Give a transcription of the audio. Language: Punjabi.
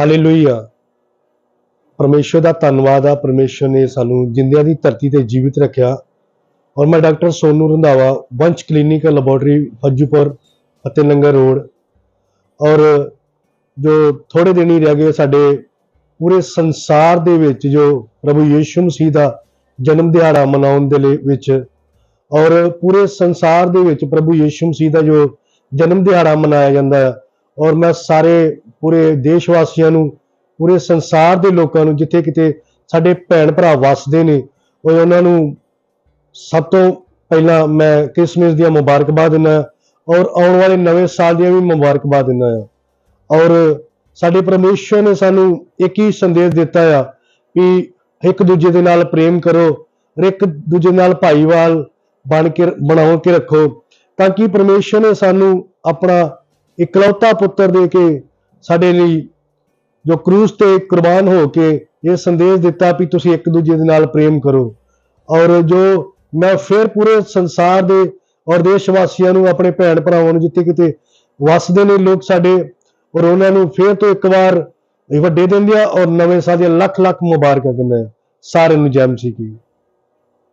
ਹਾਲੇਲੂਇਆ ਪਰਮੇਸ਼ਰ ਦਾ ਧੰਨਵਾਦ ਆ। ਪਰਮੇਸ਼ਰ ਨੇ ਸਾਨੂੰ ਜਿੰਦਿਆਂ ਦੀ ਧਰਤੀ ਤੇ ਜੀਵਿਤ ਰੱਖਿਆ। ਔਰ ਮੈਂ ਡਾਕਟਰ ਸੋਨੂ ਰੰਧਾਵਾ, ਵੰਸ਼ ਕਲੀਨਿਕਲ ਲੈਬੋਰਟਰੀ, ਫੱਜੂਪੁਰ ਅਤੇ ਲੰਗਰ ਰੋਡ। ਔਰ ਜੋ ਥੋੜੇ ਦਿਨ ਹੀ ਰਹਿ ਗਏ ਸਾਡੇ ਪੂਰੇ ਸੰਸਾਰ ਦੇ ਵਿੱਚ ਜੋ ਪ੍ਰਭੂ ਯੀਸ਼ੂ ਮਸੀਹ ਦਾ ਜਨਮ ਦਿਹਾੜਾ ਮਨਾਉਣ ਦੇ ਲਈ ਵਿੱਚ ਔਰ ਪੂਰੇ ਸੰਸਾਰ ਦੇ ਵਿੱਚ ਪ੍ਰਭੂ ਯੀਸ਼ੂ ਮਸੀਹ ਦਾ ਜੋ ਜਨਮ ਦਿਹਾੜਾ ਮਨਾਇਆ ਜਾਂਦਾ ਹੈ। ਔਰ ਮੈਂ ਸਾਰੇ ਪੂਰੇ ਦੇਸ਼ ਵਾਸੀਆਂ ਨੂੰ, ਪੂਰੇ ਸੰਸਾਰ ਦੇ ਲੋਕਾਂ ਨੂੰ ਜਿੱਥੇ ਕਿਤੇ ਸਾਡੇ ਭੈਣ ਭਰਾ ਵੱਸਦੇ ਨੇ, ਉਹ ਉਹਨਾਂ ਨੂੰ ਸਭ ਤੋਂ ਪਹਿਲਾਂ ਮੈਂ ਕ੍ਰਿਸਮਸ ਦੀਆਂ ਮੁਬਾਰਕਬਾਦ ਦਿੰਦਾ ਹਾਂ ਔਰ ਆਉਣ ਵਾਲੇ ਨਵੇਂ ਸਾਲ ਦੀਆਂ ਵੀ ਮੁਬਾਰਕਬਾਦ ਦਿੰਦਾ ਹਾਂ। ਔਰ ਸਾਡੇ ਪਰਮੇਸ਼ਵਰ ਨੇ ਸਾਨੂੰ ਇੱਕ ਹੀ ਸੰਦੇਸ਼ ਦਿੱਤਾ ਆ ਵੀ ਇੱਕ ਦੂਜੇ ਦੇ ਨਾਲ ਪ੍ਰੇਮ ਕਰੋ, ਔਰ ਇੱਕ ਦੂਜੇ ਨਾਲ ਭਾਈਵਾਲ ਬਣ ਕੇ ਬਣਾਓ ਕੇ ਰੱਖੋ, ਤਾਂ ਕਿ ਪਰਮੇਸ਼ਵਰ ਨੇ ਸਾਨੂੰ ਆਪਣਾ ਇਕਲੌਤਾ ਪੁੱਤਰ ਦੇ ਕੇ ਸਾਡੇ ਲਈ ਜੋ ਕਰੂਸ ਤੇ ਕੁਰਬਾਨ ਹੋ ਕੇ ਇਹ ਸੰਦੇਸ਼ ਦਿੱਤਾ ਵੀ ਤੁਸੀਂ ਇੱਕ ਦੂਜੇ ਦੇ ਨਾਲ ਪ੍ਰੇਮ ਕਰੋ ਔਰ ਜੋ ਮੈਂ ਫਿਰ ਪੂਰੇ ਸੰਸਾਰ ਦੇ ਔਰ ਦੇਸ਼ ਵਾਸੀਆਂ ਨੂੰ, ਆਪਣੇ ਭੈਣ ਭਰਾਵਾਂ ਨੂੰ ਜਿੱਥੇ ਕਿਤੇ ਵਸਦੇ ਨੇ ਲੋਕ ਸਾਡੇ, ਔਰ ਉਹਨਾਂ ਨੂੰ ਫਿਰ ਤੋਂ ਇੱਕ ਵਾਰ ਵੱਡੇ ਦਿਨ ਦੀਆਂ ਔਰ ਨਵੇਂ ਸਾਲ ਦੀਆਂ ਲੱਖ ਲੱਖ ਮੁਬਾਰਕਾਂ ਦਿੰਦਾ ਹਾਂ। ਸਾਰਿਆਂ ਨੂੰ ਜੈ ਮਸੀਹ ਕੀ